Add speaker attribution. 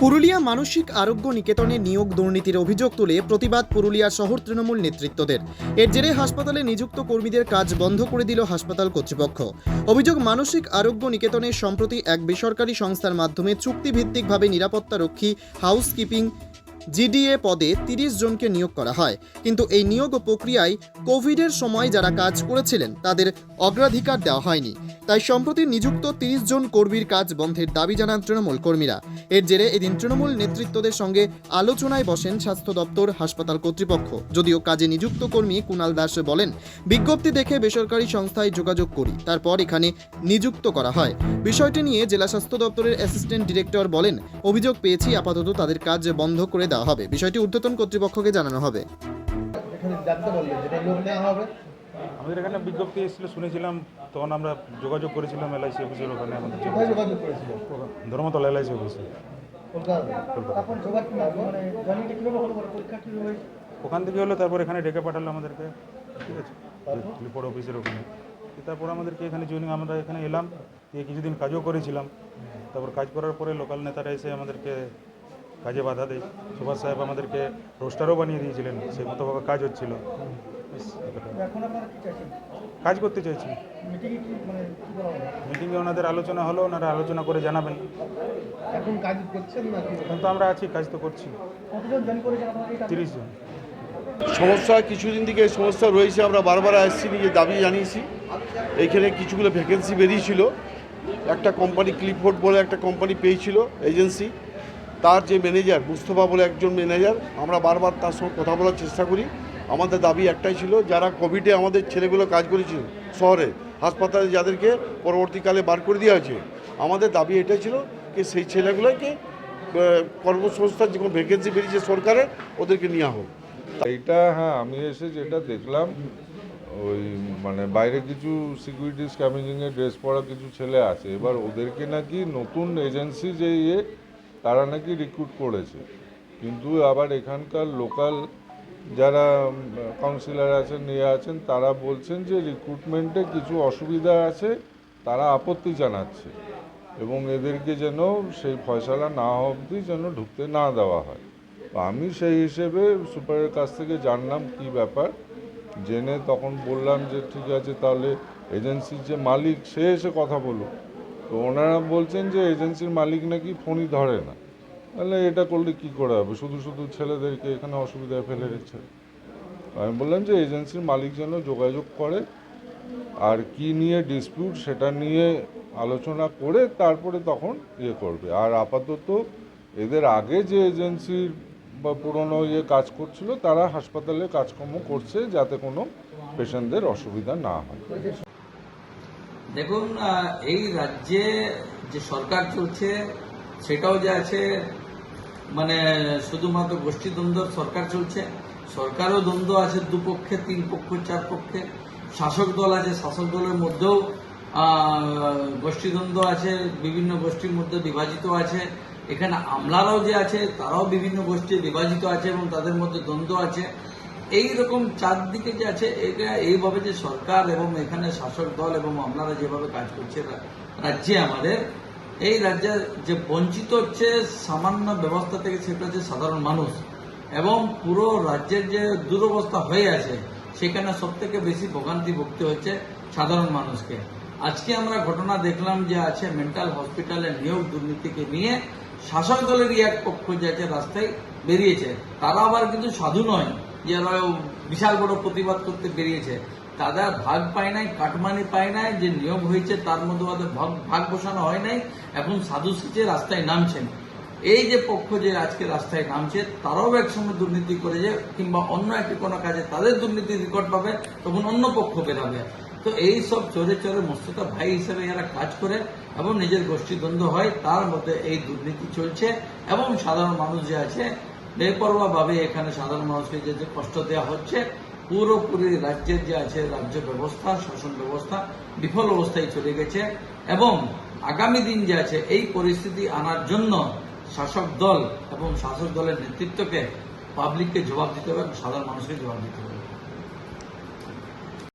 Speaker 1: পুরুলিয়া মানসিক আরোগ্য নিকেতনে নিয়োগ দুর্নীতির অভিযোগ তুলে প্রতিবাদ পুরুলিয়া শহর তৃণমূল নেতৃত্বদের। এর জেরে হাসপাতালে নিযুক্ত কর্মীদের কাজ বন্ধ করে দিল হাসপাতাল কর্তৃপক্ষ। অভিযোগ, মানসিক আরোগ্য নিকেতনে সম্প্রতি এক বেসরকারি সংস্থার মাধ্যমে চুক্তিভিত্তিকভাবে নিরাপত্তারক্ষী হাউসকিপিং জিডিএ পদে তিরিশ জনকে নিয়োগ করা হয়। কিন্তু এই নিয়োগ প্রক্রিয়ায় কোভিডের সময় যারা কাজ করেছিলেন, তাদের অগ্রাধিকার দেওয়া হয়নি। তাই সম্প্রতি নিযুক্ত তিরিশ জন কর্মীর কাজ বন্ধের দাবি জানান তৃণমূল কর্মীরা। এর জেরে এদিন তৃণমূল নেতৃত্বদের সঙ্গে আলোচনায় বসেন স্বাস্থ্য দপ্তর, হাসপাতাল কর্তৃপক্ষ। যদিও কাজে নিযুক্ত কর্মী কুণাল দাস বলেন, বিজ্ঞপ্তি দেখে বেসরকারি সংস্থায় যোগাযোগ করি, তারপর এখানে নিযুক্ত করা হয়। বিষয়টি নিয়ে জেলা স্বাস্থ্য দপ্তরের অ্যাসিস্ট্যান্ট ডিরেক্টর বলেন, অভিযোগ পেয়েছি, আপাতত তাদের কাজ বন্ধ করে দেওয়া হবে। বিষয়টি ঊর্ধ্বতন কর্তৃপক্ষকে জানানো হবে।
Speaker 2: এখানে জানতে পারলেন যেটা লোক নেওয়া হবে?
Speaker 3: আমাদের এখানে বিজ্ঞপ্তি এসেছিল শুনেছিলাম তখন আমরা যোগাযোগ করেছিলাম এলআইসি অফিসের ওখানে আমাদের ধর্মতলা এলআইসি অফিসে
Speaker 2: মানে হয়েছে?
Speaker 3: ওখান থেকে হলো তারপর এখানে ডেকে পাঠালো আমাদেরকে। ঠিক আছে? রিপোর্ট অফিসের ওখানে। তারপর আমাদেরকে এখানে জয়েনিং আমরা এখানে এলাম। দিয়ে কিছুদিন কাজও করেছিলাম। তারপর কাজ করার পরে লোকাল নেতারা এসে আমাদেরকে কাজে বাধা দেয়। সুভাষ সাহেব আমাদেরকে রোস্টারও বানিয়ে দিয়েছিলেন সেই মতোভাবে কাজ হচ্ছিল। ব্যাস, এতটাই।
Speaker 2: এখন আপনারা কি চাইছেন?
Speaker 3: কাজ করতে চাইছি।
Speaker 2: মিটিংয়ে কি মানে
Speaker 3: ওনাদের আলোচনা হলো ওনারা আলোচনা করে জানাবেন।
Speaker 2: এখন কাজ করছেন না
Speaker 3: এখন তো আমরা আছি কাজ তো করছি? তিরিশ জন।
Speaker 4: সমস্যা কিছুদিন থেকে এই সমস্যা রয়েছে আমরা বারবার আসছি নিজে দাবি জানিয়েছি। এইখানে কিছুগুলো ভ্যাকেন্সি বেরিয়েছিল। একটা কোম্পানি ক্লিপফোর্ড বলে একটা কোম্পানি পেয়েছিল এজেন্সি তার যে ম্যানেজার, মুস্তফা বলে একজন ম্যানেজার, আমরা বারবার তার সঙ্গে কথা বলার চেষ্টা করি। আমাদের দাবি একটাই ছিল, যারা কোভিডে আমাদের ছেলেগুলো কাজ করেছিল শহরে, হাসপাতালে যাদেরকে পরবর্তীকালে বার করে দেওয়া হয়েছে, আমাদের দাবি এটাই ছিল যে সেই ছেলেগুলোকে কর্মসংস্থার যে কোনো ভ্যাকেন্সি বেরিয়েছে সরকারের, ওদেরকে নেওয়া হোক।
Speaker 5: এইটা হ্যাঁ আমি এসে যেটা দেখলাম, ওই মানে বাইরে কিছু সিকিউরিটি স্ক্যামেজিংয়ে ড্রেস পরা কিছু ছেলে আছে, এবার ওদেরকে নাকি নতুন এজেন্সি যে ইয়ে তারা নাকি রিক্রুট করেছে। কিন্তু আবার এখানকার লোকাল যারা কাউন্সিলর আছেন ইয়ে আছেন, তারা বলছেন যে রিক্রুটমেন্টে কিছু অসুবিধা আছে, তারা আপত্তি জানাচ্ছে। এবং এদেরকে যেন সেই ফয়সালা না অবধি যেন ঢুকতে না দেওয়া হয়। আমি সেই হিসেবে সুপারের কাছ থেকে জানলাম কি ব্যাপার। জেনে তখন বললাম যে, ঠিক আছে, তাহলে এজেন্সির যে মালিক, সে এসে কথা বলুক। তো ওনারা বলছেন যে এজেন্সির মালিক নাকি ফোনই ধরে না। তাহলে এটা করলে কি করে হবে? শুধু শুধু ছেলেদেরকে এখানে অসুবিধায় ফেলে রেখেছে। আমি বললাম যে এজেন্সির মালিক যেন যোগাযোগ করে, আর কি নিয়ে ডিসপিউট সেটা নিয়ে আলোচনা করে তারপরে তখন ইয়ে করবে। আর আপাতত এদের আগে যে এজেন্সির বা পুরনো ইয়ে কাজ করছিল, তারা হাসপাতালে কাজকর্ম করছে যাতে কোনো পেশেন্টদের অসুবিধা না হয়।
Speaker 6: দেখুন এই রাজ্যে যে সরকার চলছে, সেটাও যে আছে মানে শুধুমাত্র গোষ্ঠীদ্বন্দ্ব সরকার চলছে, সরকারও দ্বন্দ্ব আছে দুপক্ষে তিন পক্ষ, চার পক্ষে। শাসক দল আছে, শাসক দলের মধ্যেও গোষ্ঠীদ্বন্দ্ব আছে, বিভিন্ন গোষ্ঠীর মধ্যে বিভাজিত আছে। এখানে আমলারাও যে আছে, তারাও বিভিন্ন গোষ্ঠী বিভাজিত আছে এবং তাদের মধ্যে দ্বন্দ্ব আছে। এই রকম চারদিকে যে আছে, এটা এইভাবে যে সরকার এবং এখানে শাসক দল এবং আপনারা যেভাবে কাজ করছে রাজ্যে আমাদের, এই রাজ্যে যে বঞ্চিত হচ্ছে সামান্য ব্যবস্থা থেকে সেটা হচ্ছে সাধারণ মানুষ এবং পুরো রাজ্যের যে দুরবস্থা হয়ে আছে, সেখানে সব থেকে বেশি ভোগান্তি ভুগতে হচ্ছে সাধারণ মানুষকে। আজকে আমরা ঘটনা দেখলাম যে আছে মেন্টাল হসপিটালের নিয়োগ দুর্নীতিকে নিয়ে শাসক দলেরই এক পক্ষ যে আছে রাস্তায় বেরিয়েছে, তারা আবার কিন্তু সাধু নয়। যে এরা বিশাল বড় প্রতিবাদ করতে বেরিয়েছে তারা ভাগ পায় নাই, কাটমানি পায় নাই, যে নিয়োগ হয়েছে তার মধ্যে ওদের ভাগ বসানো হয় নাই, এখন সাধু সেচে রাস্তায় নামছেন। এই যে পক্ষ যে আজকে রাস্তায় নামছে, তারাও একসময় দুর্নীতি করেছে কিংবা অন্য একটি কোনো কাজে তাদের দুর্নীতির রেকর্ড পাবে, তখন অন্য পক্ষ বেরাবে। তো এই সব চোরে চোরে মস্তুতা ভাই হিসেবে এরা কাজ করে এবং নিজের গোষ্ঠী দ্বন্দ্ব হয়, তার মধ্যে এই দুর্নীতি চলছে এবং সাধারণ মানুষ যে আছে বেপরোয়া ভাবে এখানে সাধারণ মানুষকে যে যে কষ্ট দেওয়া হচ্ছে, পুরোপুরি রাজ্যের যে আছে রাজ্য ব্যবস্থা, শাসন ব্যবস্থা, বিফল অবস্থায় চলে গেছে এবং আগামী দিন যে আছে এই পরিস্থিতি আনার জন্য শাসক দল এবং শাসক দলের নেতৃত্বকে পাবলিককে জবাব দিতে হবে এবং সাধারণ মানুষকে জবাব দিতে হবে।